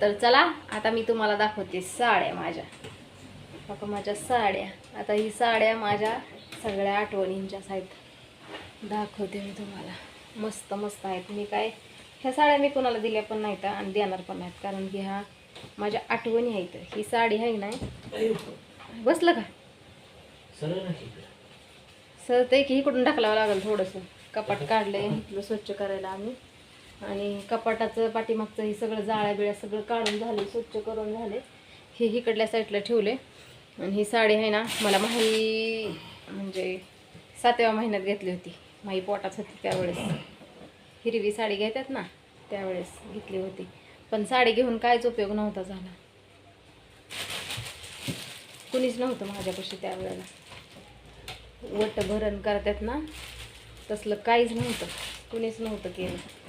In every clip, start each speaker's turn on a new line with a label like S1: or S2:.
S1: तर चला आता मी तुम्हाला दाखवते साड्या माझ्या. बघा माझ्या साड्या. आता ही साड्या माझ्या सगळ्या आठवणींच्याच आहेत. दाखवते मी तुम्हाला. मस्त मस्त आहेत. मी काय ह्या साड्या मी कोणाला दिल्या पण नाहीत आणि देणार पण नाहीत. कारण की ह्या माझ्या आठवणी आहेत. ही साडी आहे नाही बसलं का. सर ते की इकडून ढकलावं लागेल थोडंसं. कपाट इथलं स्वच्छ करायला आम्ही. आणि कपाटाचं पाठीमागचं हे सगळं जाळ्या बिळ्या सगळं काढून झाले स्वच्छ करून झाले. हे इकडल्या साईडला ठेवले. आणि ही साडी आहे ना मला माही म्हणजे सातव्या महिन्यात घेतली होती. माही पोटात होती त्यावेळेस. हिरवी साडी घेतात ना त्यावेळेस घेतली होती. पण साडी घेऊन काहीच उपयोग नव्हता झाला. कुणीच नव्हतं माझ्यापाशी त्यावेळेला. वट भरण करतात ना तसलं काहीच नव्हतं. कुणीच नव्हतं केलं.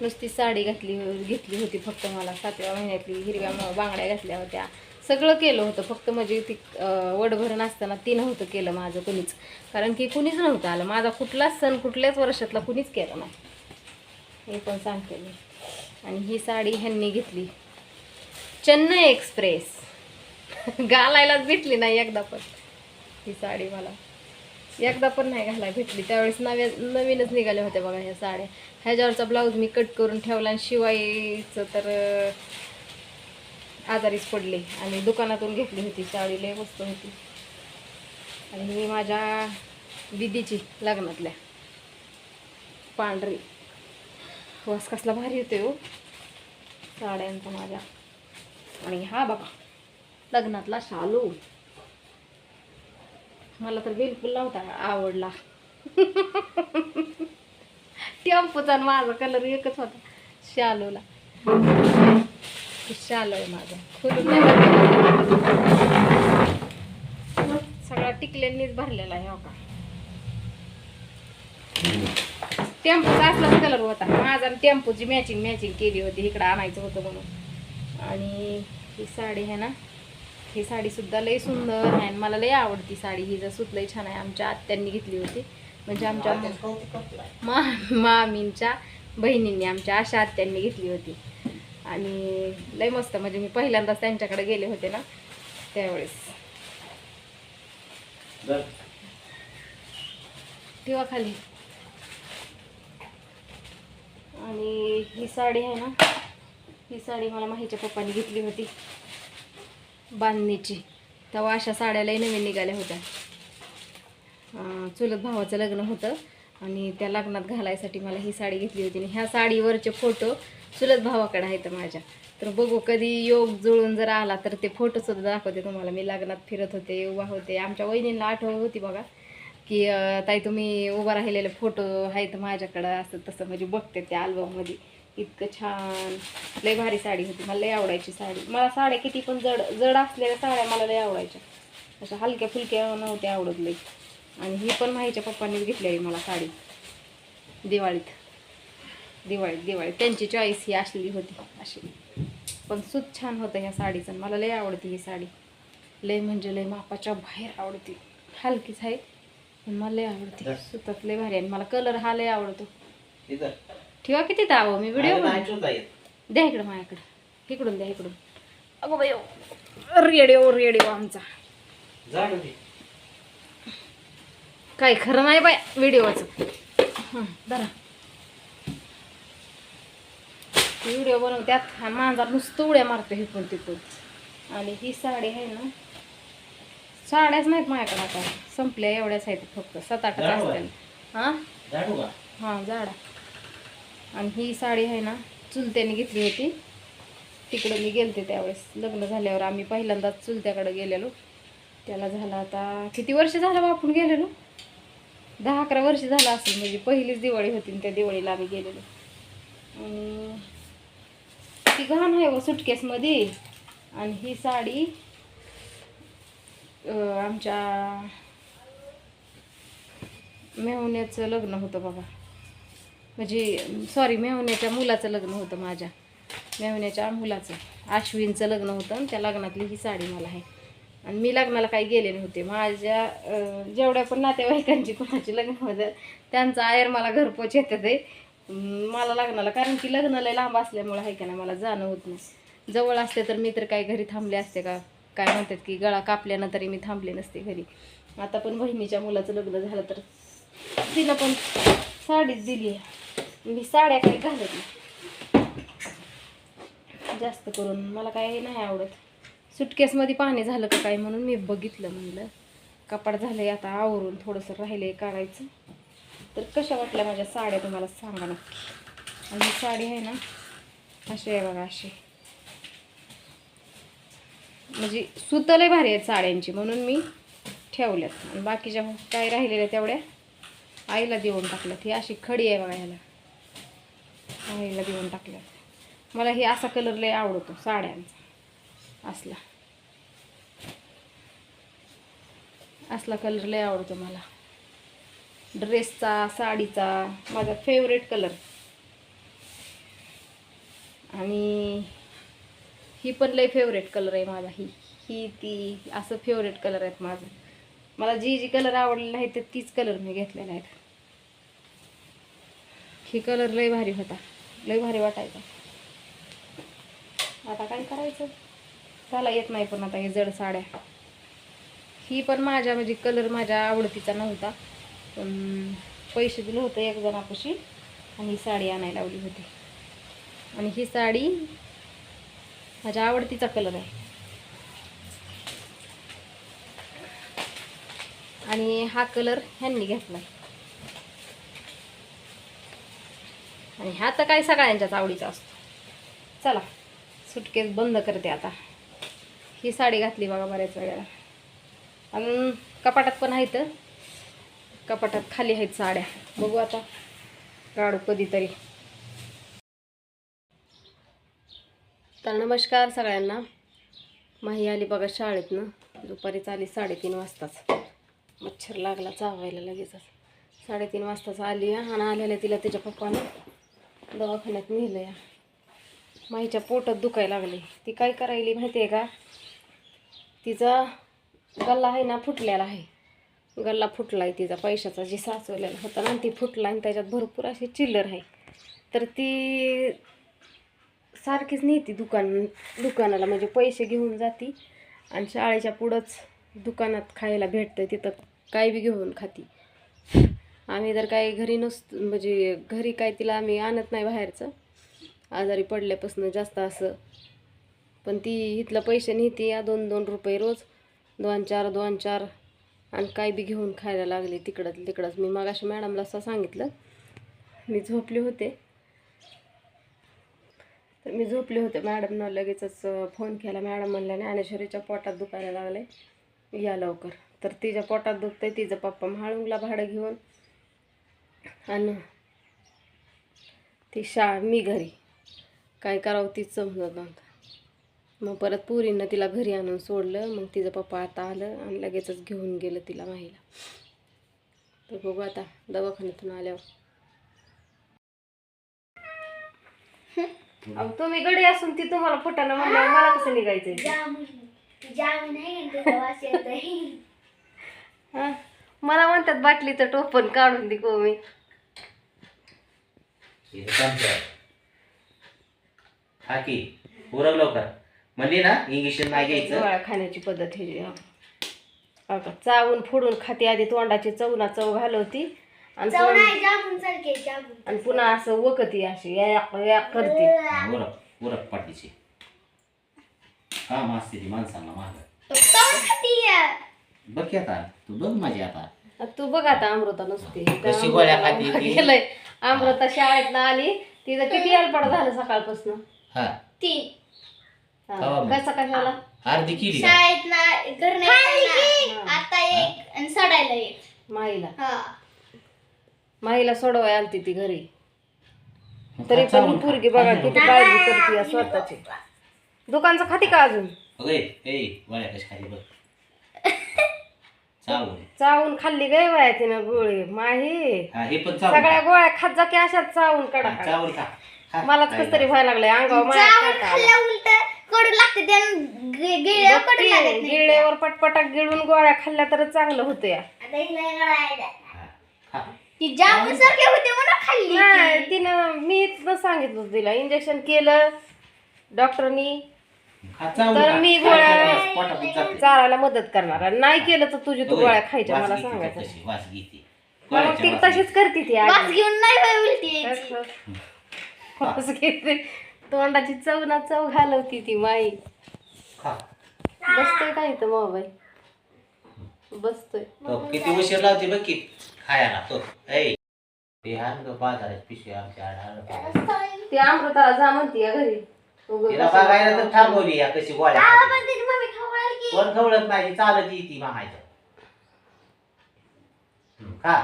S1: नुसती साडी घातली घेतली होती फक्त मला. सातव्या महिन्यातली हिरव्या बांगड्या घातल्या होत्या. सगळं केलं होतं. फक्त म्हणजे ती वडभरण असताना ती नव्हतं केलं माझं कुणीच. कारण की कुणीच नव्हतं आलं. माझा कुठलाच सण कुठल्याच वर्षातला कुणीच केला नाही. हे पण सांगते मी. आणि ही साडी ह्यांनी घेतली. चेन्नई एक्सप्रेस. घालायलाच भेटली नाही एकदा पण. ही साडी मला. एकदा पण नाही घालायला भेटली. त्यावेळेस नव्या नवीनच निघाल्या होत्या बघा ह्या साड्या. ह्याच्यावरचा ब्लाऊज मी कट करून ठेवला आणि शिवायचं तर आजारीच पडले. आणि दुकानातून घेतली होती साडी लय मस्त होती. आणि ही माझ्या दिदीची लग्नातल्या पांढरी. वास कसला भारी होते हो. साड्यांचा माझ्या. आणि हा बघा लग्नातला शालू. मला तर बिलकुल नव्हता आवडला. टेम्पोचा आणि माझा कलर एकच होता. शालूला. शालो आहे माझा. खुलून नाही सगळा टिकल्यांनीच भरलेला आहे हो का? टेम्पोचा असलाच कलर होता. माझा आणि टेम्पोची मॅचिंग मॅचिंग केली होती. इकडं आणायचं होतं म्हणून. आणि ही साडी आहे ना ही साडी सुद्धा लई सुंदर आहे आणि मला लई आवडती साडी. ही जर सुत लई छान आहे. आमच्या आत्यांनी घेतली होती. म्हणजे आमच्या मा मामींच्या बहिणींनी आमच्या आशा आत्यांनी घेतली होती. आणि लई मस्त. म्हणजे मी पहिल्यांदाच त्यांच्याकडे गेले होते ना त्यावेळेस. ठेवा खाली. आणि ही साडी आहे ना ही साडी मला माहीच्या पप्पानी घेतली होती. बांधणीची. तेव्हा अशा साड्या लई नवीन निघाल्या होत्या. चुलत भावाचं लग्न होतं आणि त्या लग्नात घालायसाठी मला ही साडी घेतली होती आणि ह्या साडीवरचे फोटो चुलत भावाकडे आहेत माझ्या. तर बघू कधी योग जुळून जर आला तर ते फोटोसुद्धा दाखवते तुम्हाला. मी लग्नात फिरत होते उभा होते. आमच्या वहिनींना आठवण होती बघा की ताई तुम्ही उभा राहिलेले फोटो आहेत माझ्याकडं असं तसं म्हणजे बघते त्या अल्बममध्ये इतकं छान. लय भारी साडी होती. मला लय आवडायची साडी. मला साड्या किती पण जड जड असलेल्या साड्या मला लय आवडायच्या. अशा हलक्या फुलक्या नव्हत्या आवडत लई आणि ही पण माहीच्या पप्पांनीच घेतलेली मला साडी. दिवाळीत. दिवाळीत दिवाळीत. त्यांची चॉईस ही असलेली होती. अशी. पण सूत छान होतं ह्या साडीचं. मला लय आवडती ही साडी. लय म्हणजे लय मापाच्या बाहेर आवडती. हलकीच आहे पण मला लय आवडते. सुतात लय भारी आणि मला कलर हा लय आवडतो. ठेवा किती दावं मी व्हिडिओ. द्या इकडं माझ्याकडं. इकडून द्या इकडून. अगो बाई रेडिओ रेडिओ आमचा.
S2: झाड दे.
S1: काय खरं नाही बाय व्हिडिओचं. हं, धरा. व्हिडिओ बनवत्यात हा मांजर नुसतं उड्या मारतो हिकून तिकून आणि ही साडी आहे ना साड्याच नाहीत माझ्याकडे आता. संपल्या एवढ्याच आहेत फक्त सात आठच
S2: जाडू
S1: असतील हां? हां जाडा आणि ही साडी आहे ना चुलत्याने घेतली होती. तिकडं मी गेलते त्यावेळेस. लग्न झाल्यावर आम्ही पहिल्यांदाच चुलत्याकडे गेलेलो. त्याला झालं आता किती वर्ष झालं बा आपण गेलेलो? दहा अकरा वर्ष झालं असेल म्हणजे पहिलीच दिवाळी होती आणि त्या दिवाळीला आम्ही गेलेलो. आणि ती घाण आहे व सुटकेसमध्ये आणि ही साडी आमच्या मेहुण्याचं लग्न होतं बाबा म्हणजे सॉरी मेहुण्याच्या मुलाचं लग्न होतं माझ्या. मेहुण्याच्या मुलाचं. आश्विनचं लग्न होतं आणि त्या लग्नातली ही साडी मला आहे. आणि मी लग्नाला काही गेले नव्हते. माझ्या जेवढ्या पण नातेवाईकांची कोणाची लग्न होतं त्यांचं आयर मला घरपोच येतं ते. मला लग्नाला कारण की लग्नाला लांब असल्यामुळं आहे का नाही मला जाणं होत नाही. जवळ असते तर मी तर काय घरी थांबले असते का? काय म्हणतात की गळा कापल्यानं तरी मी थांबले नसते घरी. आता पण बहिणीच्या मुलाचं लग्न झालं तर तिला पण साडीच दिली आहे. मी साड्या काही घालत नाही. जास्त करून मला काय नाही आवडत. सुटकेसमध्ये पाणी झालं का काय म्हणून मी बघितलं म्हणलं. कपाट झालंय आता आवरून थोडंसं राहिलंय काढायचं. तर कशा वाटल्या माझ्या साड्या तुम्हाला सांगा नक्की. आणि साडी आहे ना अशी आहे बघा अशी. म्हणजे सुतलंय भारी आहेत साड्यांची म्हणून मी ठेवल्यात. आणि बाकीच्या काय राहिलेल्या तेवढ्या? आईला देऊन टाकलं ही अशी खडी आहे बघा ह्याला. आईला देऊन टाकलं. मला हे असा कलर लय आवडतो साड्यांचा. असला. असला कलर लय आवडतो मला. ड्रेसचा साडीचा माझा फेवरेट कलर. आणि ही पण लय फेवरेट कलर आहे माझा ही ही ती असं फेवरेट कलर आहेत माझं. मला जी जी कलर आवडलेला आहे ते तीच कलर मी घेतलेला आहेत. ही कलर लय भारी होता. लय भारी वाटायचा. आता काय करायचं? त्याला येत नाही पण आता हे जड साड्या. ही पण माझ्या म्हणजे कलर माझ्या आवडतीचा नव्हता. पण पैसे दिले होते एक जणापाशी आणि ही साडी आणायला लावली होती. आणि ही साडी माझ्या आवडतीचा कलर आहे. आणि हा कलर ह्यांनी घेतला. आणि ह्या तर काय सगळ्यांच्याच आवडीचा असतो. चला सुटकेस बंद करते आता. ही साडी घातली बघा बऱ्याच वेळेला. आणि कपाटात पण आहेत. कपाटात खाली आहेत साड्या. बघू आता. काढू कधीतरी. तर नमस्कार सगळ्यांना. माही आली बघा शाळेतनं. दुपारी चाली साडेतीन वाजताच. मच्छर लागला चावायला लगेचच. साडेतीन वाजताच आली आहे. आणि आलेल्या तिला तिच्या पप्पानं दवाखान्यात नेलं या माईच्या पोटात दुखायला लागले. ती काय करायली माहिती आहे का? तिचा गल्ला आहे ना फुटलेला आहे. गल्ला फुटला आहे तिचा पैशाचा जी साचवलेला होता ना ती फुटला आणि त्याच्यात भरपूर अशी चिल्लर आहे. तर ती सारखीच नेते दुकान दुकानाला. म्हणजे पैसे घेऊन जाती आणि शाळेच्या पुढंच दुकानात खायला भेटतं तिथं. काय बी घेऊन खाती. आम्ही जर काही घरी नसतो म्हणजे घरी काय तिला आम्ही आणत नाही बाहेरचं. आजारी पडल्यापासून जास्त असं. पण ती इथलं पैसे नेते या दोन दोन रुपये रोज. दोन चार दोन चार. आणि काय बी घेऊन खायला लागले तिकडं तिकडंच. मी मागाशी मॅडमला असं सांगितलं. मी झोपले होते. तर मी झोपले होते. मॅडमनं लगेचच फोन केला. मॅडम म्हणल्या ज्ञानेश्वरीच्या पोटात दुखायला लागले या लवकर. तर तिच्या पोटात दुखतंय तिचं पप्पा म्हाळुंगला भाडं घेऊन. आणि ती शा मी घरी. काय करावं तीच समजत नव्हतं. मग परत पुरीनं तिला घरी आणून सोडलं मग तिचं पप्पा आता आलं आणि लगेचच घेऊन गेलं तिला माहीला तर बघू आता दवाखान्यातून आल्यावर. अहो तुम्ही गडी असून ती तुम्हाला फुटानं म्हणल्यावर मला कसं निघायचंय? हा मला म्हणतात बाटलीचं टोपण काढून दे को मी.
S2: हे काम कर. हा की उरव लवकर. म्हणली ना इंजेक्शन नाही घ्यायचं.
S1: खाण्याची पद्धत हे चावून फोडून खाते. आधी तोंडाची चवना चव घालवती. आणि तोंड- आणि पुन्हा असं वकती अशी याक याक करते.
S2: हा, उरक उरक पाठीची मास्ती ती माणसांना माग. बघ की आता तू बघ माझी आता.
S1: तू बघ आता अमृता नुसती.
S2: कशी गोळ्या खाती ती?
S1: गेलंय. अमृता शाळेत आली. तिचं किती अलपड झालं सकाळपासून?
S2: हा. मग.
S1: कसा कशाला
S2: अर्धी किली का?
S3: शाळेत ना घर नाही आता एक आणि सोडायला एक.
S1: माईला.
S3: हा.
S1: माईला सोडवाय आलती ती घरी.
S2: मग
S1: तरी पण ही. पोरगी बघा किती काळजी करते या स्वतःची. दुकानचं खाती का अजून?
S2: अगे ए गोळ्या कशी खाली बघ. चावून.
S1: चावून खाल्ली गे बाया तिनं गोळी. माही
S2: हा हे पण चावून
S1: सगळ्या
S2: खा.
S1: गोळ्या खात जा की अशाच चावून कडा
S2: हा, चावून खा. खा.
S1: मलाच
S2: काय
S1: कस तरी व्हायला लागलंय. अंगावर माया
S3: चावून
S1: काटा आला.
S3: खाल्ल्या उलट कडू लागते त्यानं गिळ्या कडू लागत
S1: बघ की,
S3: नाही
S1: गिळेवर पटपटाक गिळून गोळ्या खाल्ल्या तर चांगलं होतं या.
S3: आता हिला गळायला.
S2: हा, खा.
S3: जामून सारखे होते म्हणून खाल्ली
S1: नाही तिनं मी इथनं सांगितलं होतं तिला. इंजेक्शन केलं. डॉक्टरनी तर. मी गोळ्या-. चारायला मदत करणार आणि नाही केलं तर तुझी तू. गोळ्या खायच्या मला सांगायचं मग ती तशीच करते ती.
S3: घेऊन नाही.
S1: वास घेते तोंडाची चव ना चव घालवती ती माई. बसतोय काय इथं मोबाईल बसतोय
S2: तो किती उशीर लावते बघ की खायला तो ऐ ते ग बाजारात पिशवी आमच्या आड आण ग.
S1: ती अमृताला जा म्हणती घरी
S2: तिला बघायला तर थांबवली या कशी गोळ्या
S3: आवा
S2: खाते.
S3: पण तिची मम्मी खवळाल की.
S2: कोण खवळत नाही चालत ती मागायचं हं, खा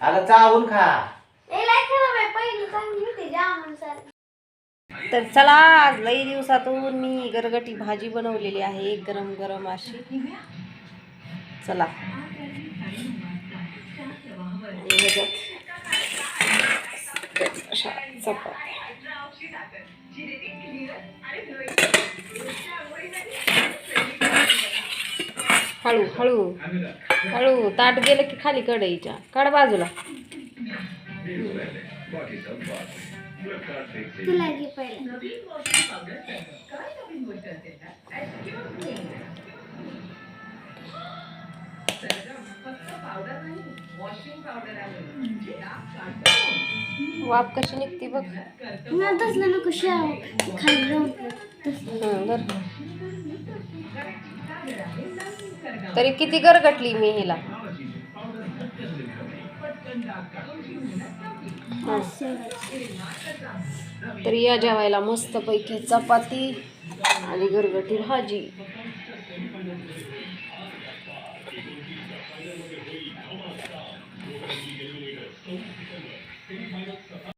S2: अगं चावून खा.
S3: ए लय खराब आहे. पहिली चांगली होती जामून सारखी.
S1: तर चला आज लई दिवसातून मी गरगटी भाजी बनवलेली आहे गरम गरम अशी. चला. आणि ह्याच्यात अशा चपात्या हळू हळू. हळू ताट गेलं की खाली कढईच्या. काढ बाजूला.
S3: तुला
S1: वाफ कशी निघते बघ.
S3: मला तसलं
S1: हं, धर. तरी किती गरगटली मी हिला. तरी या जेवायला मस्तपैकी चपाती आणि गरगटी भाजी.